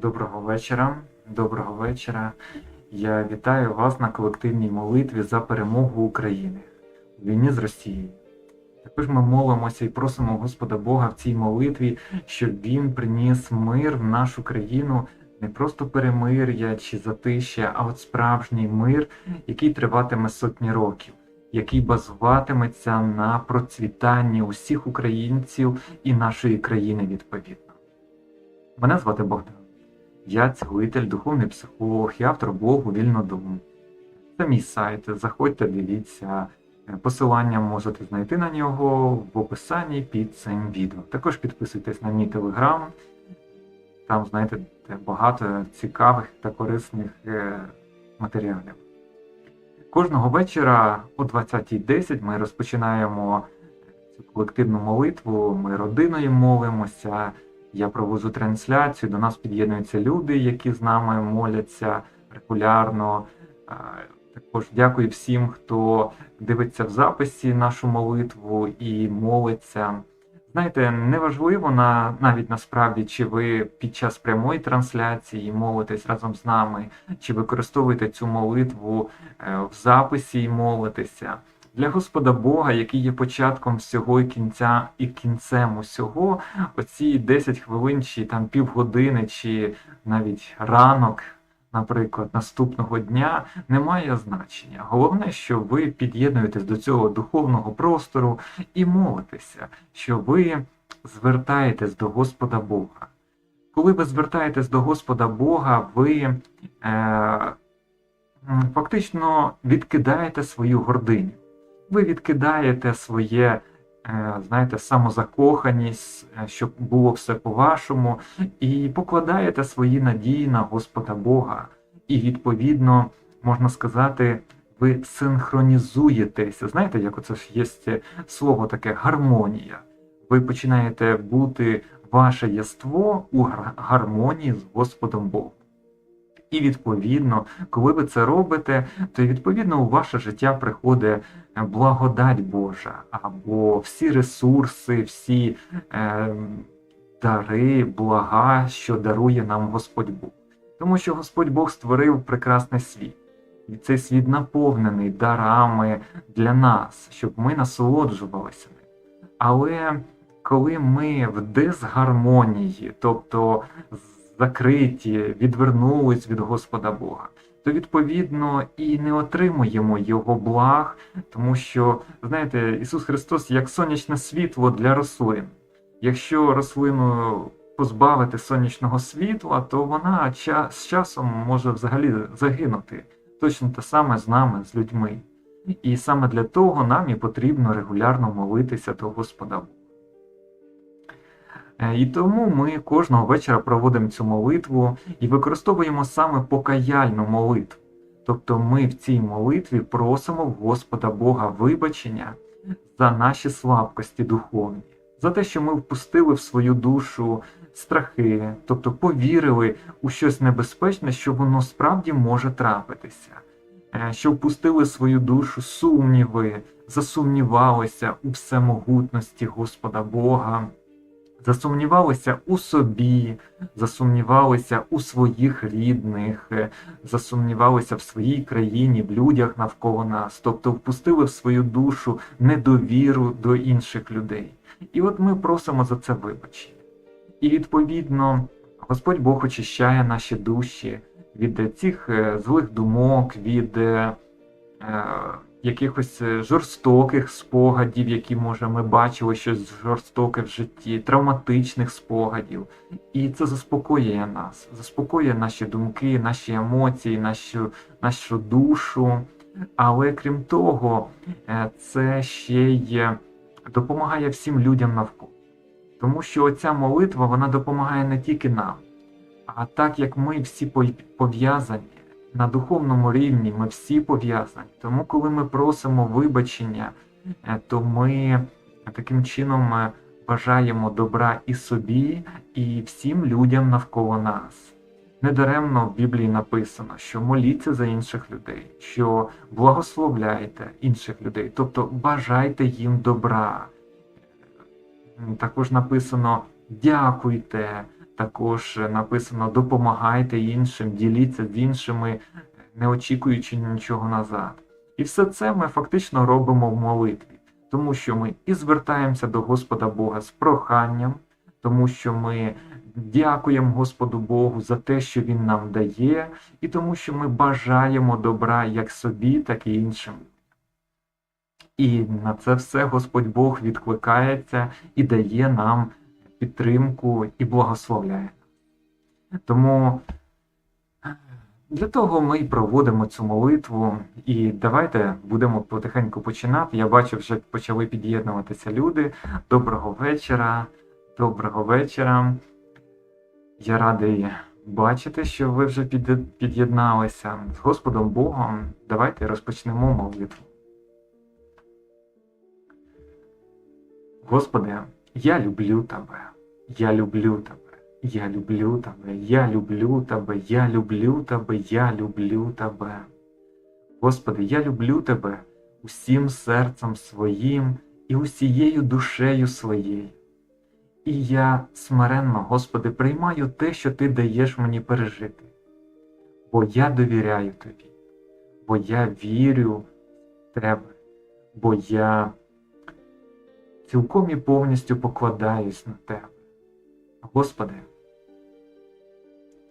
Доброго вечора. Доброго вечора. Я вітаю вас на колективній молитві за перемогу України в війні з Росією. Також ми молимося і просимо Господа Бога в цій молитві, щоб Він приніс мир в нашу країну, не просто перемир'я чи затишя, а от справжній мир, який триватиме сотні років, який базуватиметься на процвітанні усіх українців і нашої країни відповідно. Мене звати Богдан. Я цілитель, духовний психолог і автор блогу Вільнодум. Це мій сайт. Заходьте, дивіться. Посилання можете знайти на нього в описанні під цим відео. Також підписуйтесь на мій телеграм. Там знайдете багато цікавих та корисних е, матеріалів. Кожного вечора о 20.10 ми розпочинаємо цю колективну молитву. Ми родиною молимося. Я проводжу трансляцію. До нас під'єднуються люди, які з нами моляться регулярно. Також дякую всім, хто дивиться в записі нашу молитву і молиться. Знаєте, неважливо на навіть насправді, чи ви під час прямої трансляції молитесь разом з нами, чи використовуєте цю молитву е, в записі і молитеся. Для Господа Бога, який є початком всього і кінця і кінцем усього, оці 10 хвилин, чи там півгодини, чи навіть ранок, наприклад, наступного дня, не має значення. Головне, що ви під'єднуєтесь до цього духовного простору і молитеся, що ви звертаєтесь до Господа Бога. Коли ви звертаєтесь до Господа Бога, ви е, фактично відкидаєте свою гординю ви відкидаєте своє, знаєте, самозакоханість, е, щоб було все по-вашому, і покладаєте свої надії на Господа Бога. І, відповідно, можна сказати, ви синхронізуєтеся. Знаєте, як оце ж є слово таке гармонія. Ви починаєте бути ваше єство у гармонії з Господом Богом. І відповідно, коли ви це робите, то відповідно у ваше життя приходить благодать Божа, або всі ресурси, всі е, дари, блага, що дарує нам Господь Бог. Тому що Господь Бог створив прекрасний світ. І цей світ наповнений дарами для нас, щоб ми насолоджувалися ним. Але коли ми в дисгармонії, тобто закриті, відвернулись від Господа Бога, то відповідно і не отримуємо Його благ, тому що, знаєте, Ісус Христос як сонячне світло для рослин. Якщо рослину позбавити сонячного світла, то вона з часом може взагалі загинути. Точно те саме з нами, з людьми. І саме для того нам і потрібно регулярно молитися до Господа Бога. Е, і тому ми кожного вечора проводимо цю молитву і використовуємо саме покаяльну молитву. Тобто ми в цій молитві просимо Господа Бога вибачення за наші слабкості духовні, за те, що ми впустили в свою душу страхи, тобто повірили у щось небезпечне, що воно справді може трапитися, е, що впустили в свою душу сумніви, засумнівалися у всемогутності Господа Бога засумнівалися у собі, засумнівалися у своїх рідних, е, засумнівалися в своїй країні, в людях навколо нас, тобто впустили в свою душу недовіру до інших людей. І от ми просимо за це вибачення. І відповідно Господь Бог очищає наші душі від цих е, злих думок, від е, якихось е, жорстоких спогадів, які, може, ми бачили щось жорстоке в житті, травматичних спогадів. І це заспокоює нас, заспокоює наші думки, наші емоції, нашу, нашу душу. Але крім того, е, це ще й допомагає всім людям навколо. Тому що ця молитва вона допомагає не тільки нам, а так як ми всі пов'язані на духовному рівні ми всі пов'язані. Тому, коли ми просимо вибачення, е, то ми таким чином е, бажаємо добра і собі, і всім людям навколо нас. Недаремно в Біблії написано, що моліться за інших людей, що благословляйте інших людей, тобто бажайте їм добра, Також написано дякуйте, також написано допомагайте іншим, діліться з іншими, не очікуючи нічого назад. І все це ми фактично робимо в молитві, тому що ми і звертаємося до Господа Бога з проханням, тому що ми дякуємо Господу Богу за те, що Він нам дає, і тому що ми бажаємо добра як собі, так і іншим. І на це все Господь Бог відкликається і дає нам підтримку і благословляє. Тому для того ми і проводимо цю молитву. І давайте будемо потихеньку починати. Я бачу, вже почали під'єднуватися люди. Доброго вечора. Доброго вечора. Я радий бачити, що ви вже під'єдналися з Господом Богом. Давайте розпочнемо молитву. Господи, я люблю Тебе, я люблю Тебе, я люблю Тебе, я люблю Тебе, я люблю Тебе, я люблю Тебе. Господи, я люблю Тебе усім серцем своїм і усією душею своєю. І я смиренно, Господи, приймаю те, що Ти даєш мені пережити, бо я довіряю Тобі, бо я вірю в Тебе, бо я цілком і повністю покладаюсь на Тебе. Господи,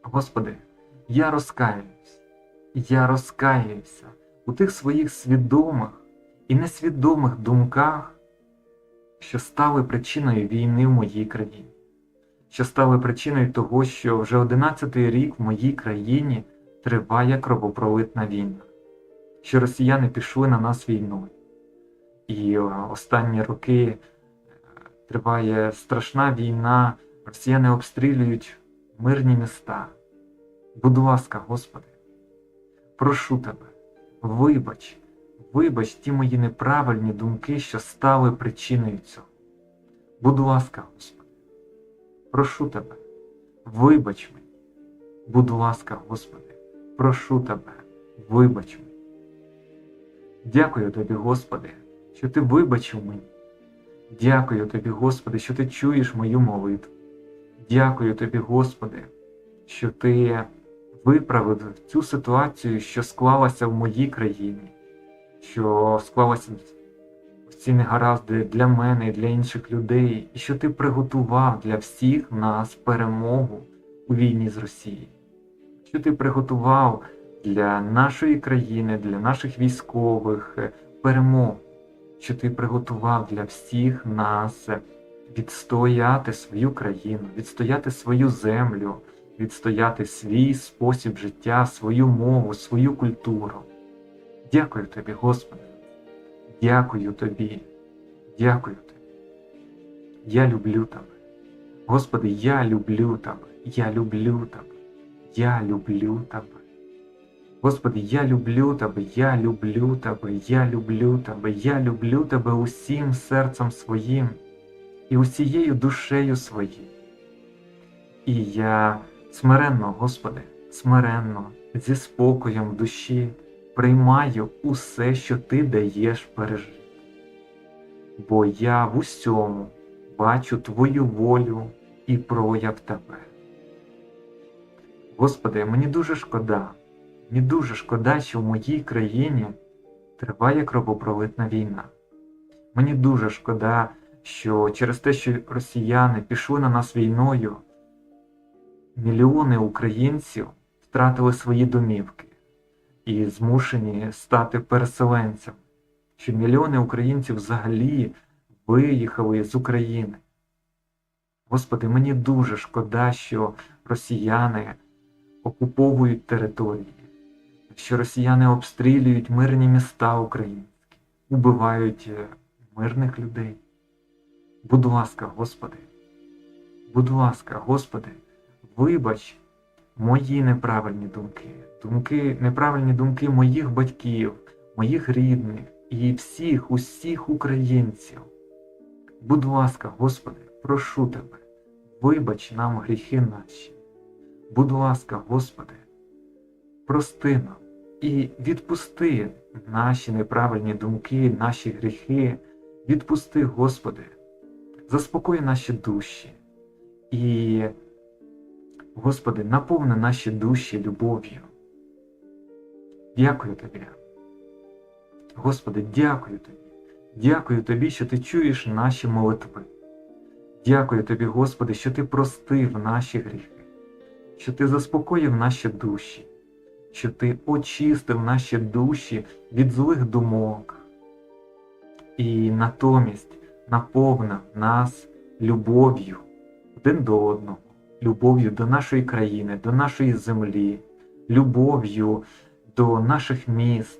Господи, я розкаюсь, я розкаюся у тих своїх свідомих і несвідомих думках, що стали причиною війни в моїй країні, що стали причиною того, що вже 11-й рік в моїй країні триває кровопролитна війна, що росіяни пішли на нас війною. І е, останні роки е, триває страшна війна, росіяни обстрілюють мирні міста. Будь ласка, Господи, прошу Тебе, вибач, вибач ті мої неправильні думки, що стали причиною цього. Будь ласка, Господи, прошу Тебе, вибач мені. Будь ласка, Господи, прошу Тебе, вибач мені. Дякую Тобі, Господи, що Ти вибачив мені. Дякую Тобі, Господи, що Ти чуєш мою молитву. Дякую Тобі, Господи, що Ти виправив цю ситуацію, що склалася в моїй країні, що склалася в ці негаразди для мене і для інших людей, і що Ти приготував для всіх нас перемогу у війні з Росією. Що Ти приготував для нашої країни, для наших військових е, перемогу, що Ти приготував для всіх нас відстояти свою країну, відстояти свою землю, відстояти свій спосіб життя, свою мову, свою культуру. Дякую тобі, Господи. Дякую тобі. Дякую тобі. Я люблю тебе. Господи, я люблю тебе. Я люблю тебе. Я люблю тебе. Господи, я люблю тебе, я люблю тебе, я люблю тебе, я люблю тебе усім серцем своїм і усією душею своєю. І я смиренно, Господи, смиренно, зі спокоєм в душі приймаю усе, що Ти даєш пережити. Бо я в усьому бачу Твою волю і прояв Тебе. Господи, мені дуже шкода, мені дуже шкода, що в моїй країні триває кровопролитна війна. Мені дуже шкода, що через те, що росіяни пішли на нас війною, мільйони українців втратили свої домівки і змушені стати переселенцями, що мільйони українців взагалі виїхали з України. Господи, мені дуже шкода, що росіяни окуповують території, що росіяни обстрілюють мирні міста українські, убивають е, мирних людей. Будь ласка, Господи, будь ласка, Господи, вибач мої неправильні думки, думки, неправильні думки моїх батьків, моїх рідних і всіх, усіх українців. Будь ласка, Господи, прошу Тебе, вибач нам гріхи наші. Будь ласка, Господи, прости нам і відпусти наші неправильні думки, наші гріхи. Відпусти, Господи, заспокой наші душі. І, Господи, наповни наші душі любов'ю. Дякую Тобі. Господи, дякую Тобі. Дякую Тобі, що Ти чуєш наші молитви. Дякую Тобі, Господи, що Ти простив наші гріхи, що Ти заспокоїв наші душі, що Ти очистив наші душі від злих думок і натомість наповнив нас любов'ю один до одного, любов'ю до нашої країни, до нашої землі, любов'ю до наших міст.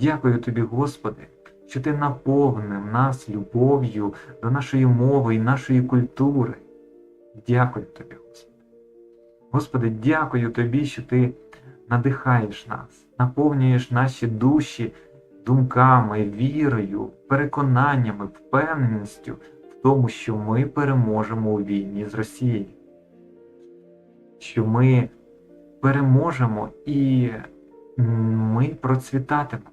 Дякую тобі, Господи, що ти наповнив нас любов'ю до нашої мови і нашої культури. Дякую тобі, Господи. Господи, дякую тобі, що ти надихаєш нас, наповнюєш наші душі думками, вірою, переконаннями, впевненістю в тому, що ми переможемо у війні з Росією, що ми переможемо і ми процвітатимемо,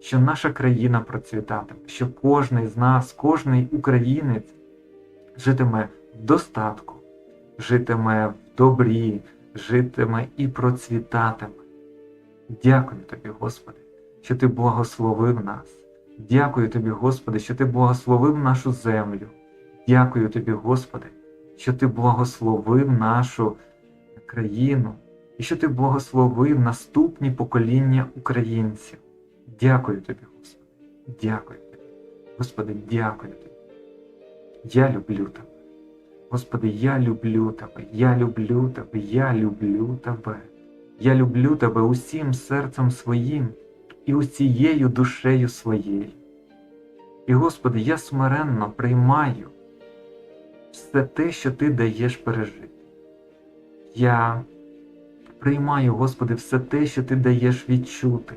що наша країна процвітатиме, що кожен з нас, кожний українець житиме в достатку, житиме в добрі, житиме і процвітатиме. Дякую тобі, Господи, що Ти благословив нас. Дякую тобі, Господи, що Ти благословив нашу землю. Дякую тобі, Господи, що Ти благословив нашу країну і що Ти благословив наступні покоління українців. Дякую тобі, Господи. Дякую тобі. Господи, дякую тобі. Я люблю тебе. Господи, я люблю тебе, я люблю тебе, я люблю тебе. Я люблю тебе усім серцем своїм і усією душею своєю. І, Господи, я смиренно приймаю все те, що Ти даєш пережити. Я приймаю, Господи, все те, що Ти даєш відчути.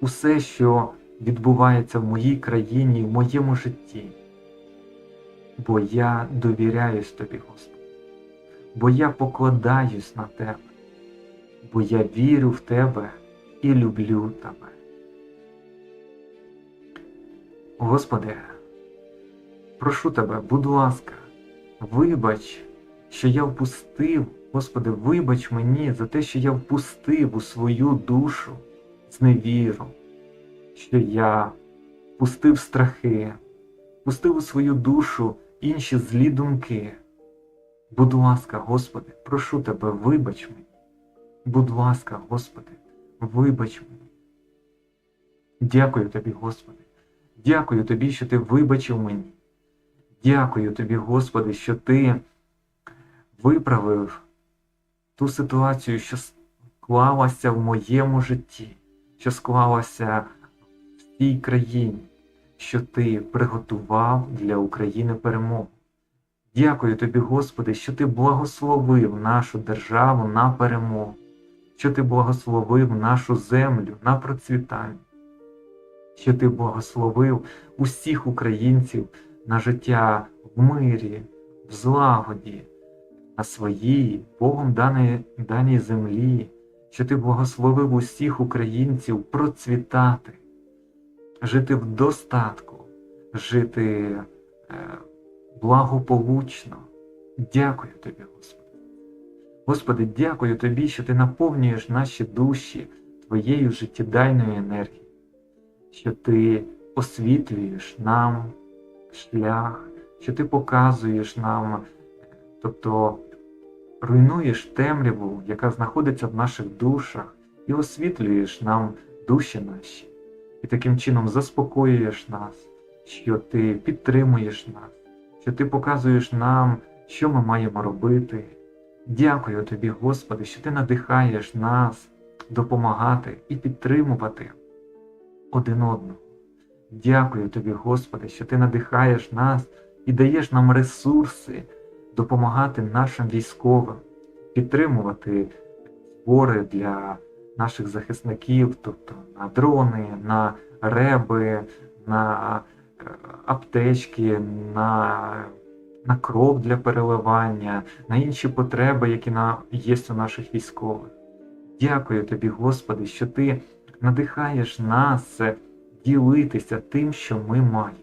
Усе, що відбувається в моїй країні, в моєму житті. Бо я довіряюсь Тобі, Господи, бо я покладаюсь на Тебе, бо я вірю в Тебе і люблю Тебе. Господи, прошу Тебе, будь ласка, вибач, що я впустив, Господи, вибач мені за те, що я впустив у свою душу зневіру, що я впустив страхи, впустив у свою душу інші злі думки. Будь ласка, Господи, прошу Тебе, вибач мені. Будь ласка, Господи, вибач мені. Дякую Тобі, Господи. Дякую Тобі, що Ти вибачив мені. Дякую Тобі, Господи, що Ти виправив ту ситуацію, що склалася в моєму житті, що склалася в цій країні, що Ти приготував для України перемогу. Дякую Тобі, Господи, що Ти благословив нашу державу на перемогу, що Ти благословив нашу землю на процвітання, що Ти благословив усіх українців на життя в мирі, в злагоді, на своїй Богом даній, даній землі, що Ти благословив усіх українців процвітати, жити в достатку, жити. Е, благополучно. Дякую тобі, Господи. Господи, дякую Тобі, що Ти наповнюєш наші душі Твоєю життєдайною енергією, що Ти освітлюєш нам шлях, що Ти показуєш нам, тобто руйнуєш темряву, яка знаходиться в наших душах, і освітлюєш нам душі наші, і таким чином заспокоюєш нас, що Ти підтримуєш нас що Ти показуєш нам, що ми маємо робити. Дякую Тобі, Господи, що Ти надихаєш нас допомагати і підтримувати один одного. Дякую Тобі, Господи, що Ти надихаєш нас і даєш нам ресурси допомагати нашим військовим, підтримувати збори для наших захисників, тобто на дрони, на реби, на аптечки, на на кров для переливання, на інші потреби, які на, є у наших військових. Дякую тобі, Господи, що Ти надихаєш нас ділитися тим, що ми маємо.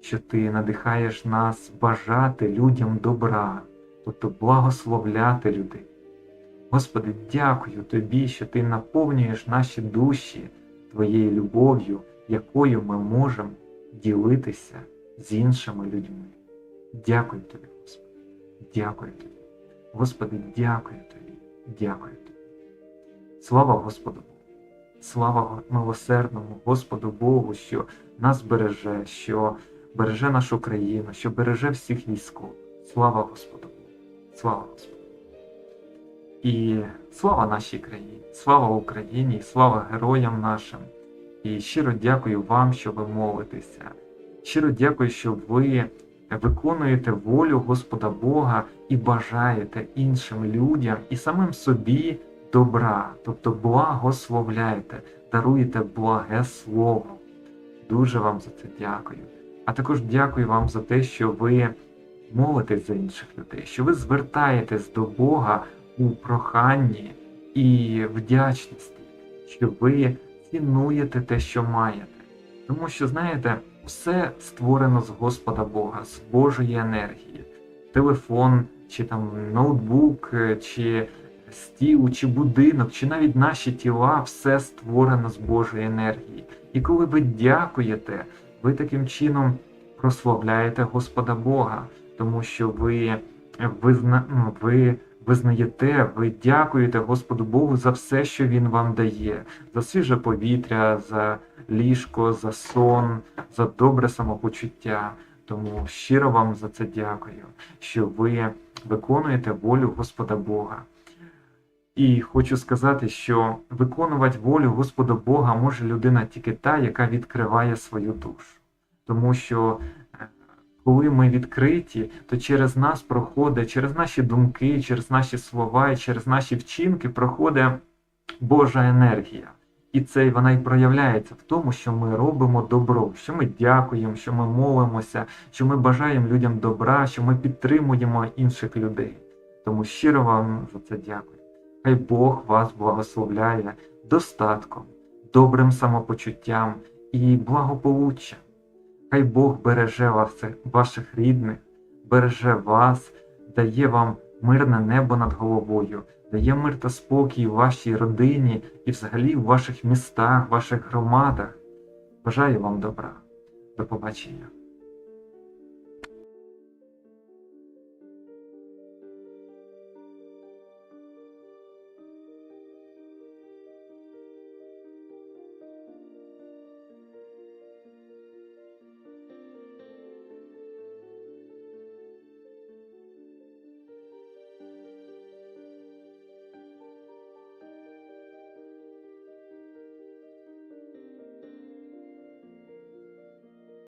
що ти надихаєш нас бажати людям добра, тобто благословляти людей. Господи, дякую Тобі, що Ти наповнюєш наші душі Твоєю любов'ю, якою ми можемо ділитися з іншими людьми. Дякую Тобі, Господи, дякую Тобі. Господи, дякую Тобі, дякую Тобі. Слава Господу Богу! Слава милосердному Господу Богу, що нас береже, що береже нашу країну, що береже всіх військових. Слава Господу Богу! Слава Господу! І слава нашій країні, слава Україні, слава героям нашим. І щиро дякую вам, що ви молитеся. Щиро дякую, що ви виконуєте волю Господа Бога і бажаєте іншим людям і самим собі добра, тобто благословляєте, даруєте благе слово. Дуже вам за це дякую. А також дякую вам за те, що ви молитесь за інших людей, що ви звертаєтесь до Бога у проханні і вдячності, що ви цінуєте те, що маєте. Тому що, знаєте, все створено з Господа Бога, з Божої енергії. Телефон, чи там ноутбук, чи стіл, чи будинок, чи навіть наші тіла, все створено з Божої енергії. І коли ви дякуєте, ви таким чином прославляєте Господа Бога, тому що ви, визна, ну, ви визнаєте, ви дякуєте Господу Богу за все, що Він вам дає, за свіже повітря, за ліжко, за сон, за добре самопочуття. Тому щиро вам за це дякую, що ви виконуєте волю Господа Бога. І хочу сказати, що виконувати волю Господа Бога може людина тільки та, яка відкриває свою душу. Тому що коли ми відкриті, то через нас проходить, через наші думки, через наші слова і через наші вчинки проходить Божа енергія. І це вона й проявляється в тому, що ми робимо добро, що ми дякуємо, що ми молимося, що ми бажаємо людям добра, що ми підтримуємо інших людей. Тому щиро вам за це дякую. Хай Бог вас благословляє достатком, добрим самопочуттям і благополуччям. Хай Бог береже вас, ваших рідних, береже вас, дає вам мирне небо над головою, дає мир та спокій вашій родині і взагалі в ваших містах, ваших громадах. Бажаю вам добра. До побачення.